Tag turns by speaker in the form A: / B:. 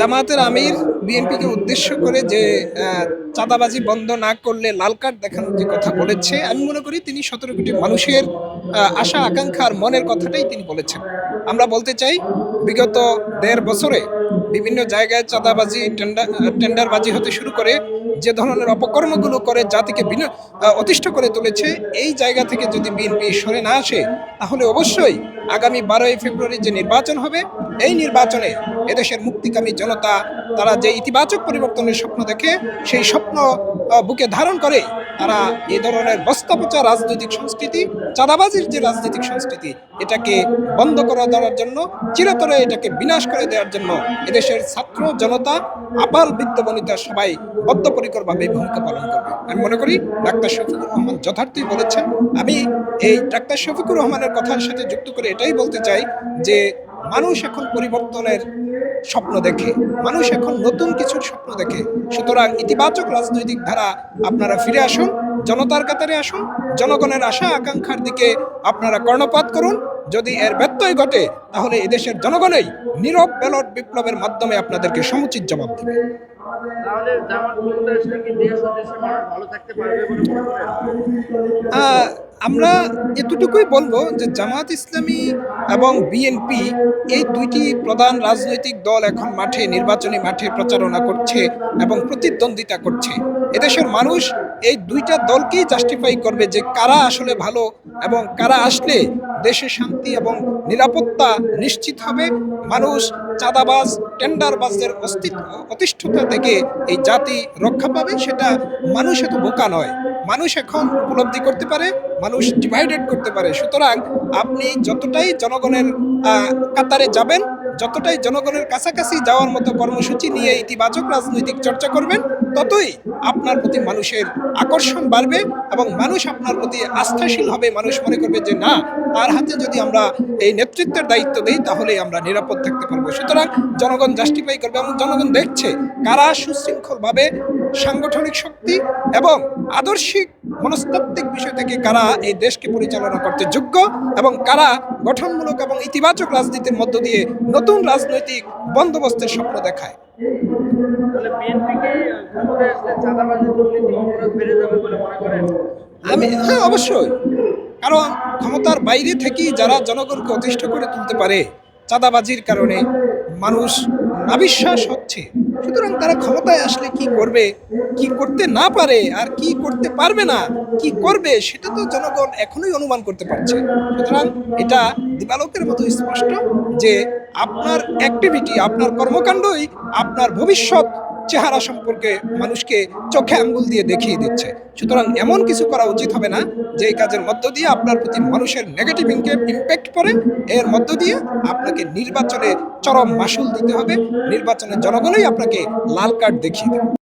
A: জামায়াতের আমির বিএনপিকে উদ্দেশ্য করে যে চাঁদাবাজি বন্ধ না করলে লাল কার্ড দেখানোর যে কথা বলেছে, আমি মনে করি তিনি সতেরো কোটি মানুষের আশা আকাঙ্ক্ষার মনের কথাটাই তিনি বলেছেন। আমরা বলতে চাই, বিগত দেড় বছরে বিভিন্ন জায়গায় চাঁদাবাজি টেন্ডার টেন্ডারবাজি হতে শুরু করে যে ধরনের অপকর্মগুলো করে জাতিকে বিন অতিষ্ঠ করে তুলেছে, এই জায়গা থেকে যদি বিএনপি সরে না আসে, তাহলে অবশ্যই আগামী বারোই ফেব্রুয়ারি যে নির্বাচন হবে, এই নির্বাচনে এদেশের মুক্তিকামী জনতা, তারা যে ইতিবাচক পরিবর্তনের স্বপ্ন দেখে, সেই স্বপ্ন বুকে ধারণ করে, তারা এই ধরনের বস্তাপচা রাজনৈতিক সংস্কৃতি, চাঁদাবাজির যে রাজনৈতিক সংস্কৃতি, এটাকে বন্ধ করে দেওয়ার জন্য, চিরতরে এটাকে বিনাশ করে দেওয়ার জন্য এদেশের ছাত্র জনতা, আপাল বৃদ্ধ বনিতা সবাই বদ্ধপরিকরভাবে ভূমিকা পালন করবে। আমি মনে করি, ডাক্তার শফিকুর রহমান যথার্থই বলেছেন। আমি এই ডাক্তার শফিকুর রহমানের কথার সাথে যুক্ত করে এটাই বলতে চাই যে মানুষ এখন পরিবর্তনের স্বপ্ন দেখে মানুষ এখন নতুন কিছুর স্বপ্ন দেখে। সুতরাং ইতিবাচক রাজনৈতিক ধারা আপনারা ফিরে আসুন জনতার কাতারে আসুন জনগণের আশা আকাঙ্ক্ষার দিকে আপনারা কর্ণপাত করুন। যদি এর ব্যত্যয় ঘটে তাহলে এদেশের জনগণই নীরব ব্যালট বিপ্লবের মাধ্যমে আপনাদেরকে সমুচিত জবাব দেবে।
B: ভালো থাকতে পারবে
A: আমরা এতটুকুই বলব যে জামাত ইসলামী এবং বিএনপি এই দুইটি প্রধান রাজনৈতিক দল এখন মাঠে, নির্বাচনী মাঠে প্রচারণা করছে এবং প্রতিদ্বন্দ্বিতা করছে। এদেশের মানুষ এই দুইটা দলকেই জাস্টিফাই করবে যে কারা আসলে ভালো এবং কারা আসলে দেশে শান্তি এবং নিরাপত্তা নিশ্চিত হবে। মানুষ চাঁদাবাজ, টেন্ডারবাজদের অস্তিত্ব, অতিষ্ঠতা থেকে এই জাতি রক্ষা পাবে, সেটা মানুষ এত বোকা নয়। মানুষ এখন উপলব্ধি করতে পারে, মানুষ ডিভাইডেড করতে পারে। সুতরাং আপনি যতটাই জনগণের কাতারে যাবেন যতটাই জনগণের কাছাকাছি যাওয়ার মতো কর্মসূচি নিয়ে ইতিবাচক রাজনৈতিক চর্চা করবেন, ততই আপনার প্রতি মানুষের আকর্ষণ বাড়বে এবং মানুষ আপনার প্রতি আস্থাশীল হবে। মানুষ মনে করবে যে, না, তার হাতে যদি আমরা এই নেতৃত্বের দায়িত্ব দিই তাহলে আমরা নিরাপদ থাকতে পারব। সুতরাং জনগণ জাস্টিফাই করবে এবং জনগণ দেখছে কারা সুশৃঙ্খলভাবে সাংগঠনিক শক্তি এবং আদর্শিক মনস্তাত্ত্বিক বিষয় থেকে কারা এই দেশকে পরিচালনা করতে যোগ্য এবং কারা গঠনমূলক এবং ইতিবাচক রাজনীতির মধ্য দিয়ে নতুন রাজনৈতিক বন্দোবস্তের স্বপ্ন দেখায়। আমি হ্যাঁ অবশ্যই। কারণ ক্ষমতার বাইরে থেকেই যারা জনগণকে অতিষ্ঠ করে তুলতে পারে চাঁদাবাজির কারণে মানুষ নাবিশ্বাস হচ্ছে। সুতরাং তারা ক্ষমতায় আসলে কি করবে, কি করতে না পারে, আর কি করতে পারবে না, কি করবে, সেটা তো জনগণ এখনই অনুমান করতে পারছে। সুতরাং এটা দিবালকের মতো স্পষ্ট যে আপনার অ্যাক্টিভিটি আপনার কর্মকাণ্ডই আপনার ভবিষ্যৎ চেহারা সম্পর্কে মানুষকে চোখে আঙ্গুল দিয়ে দেখিয়ে দিচ্ছে। সুতরাং এমন কিছু করা উচিত হবে না যে কাজের মধ্য দিয়ে আপনার প্রতি মানুষের নেগেটিভ ইম্প্যাক্ট পড়ে, এর মধ্য দিয়ে আপনাকে নির্বাচনে চরম মাসুল দিতে হবে, নির্বাচনের জনগণই আপনাকে লাল কার্ড দেখিয়ে দেবে।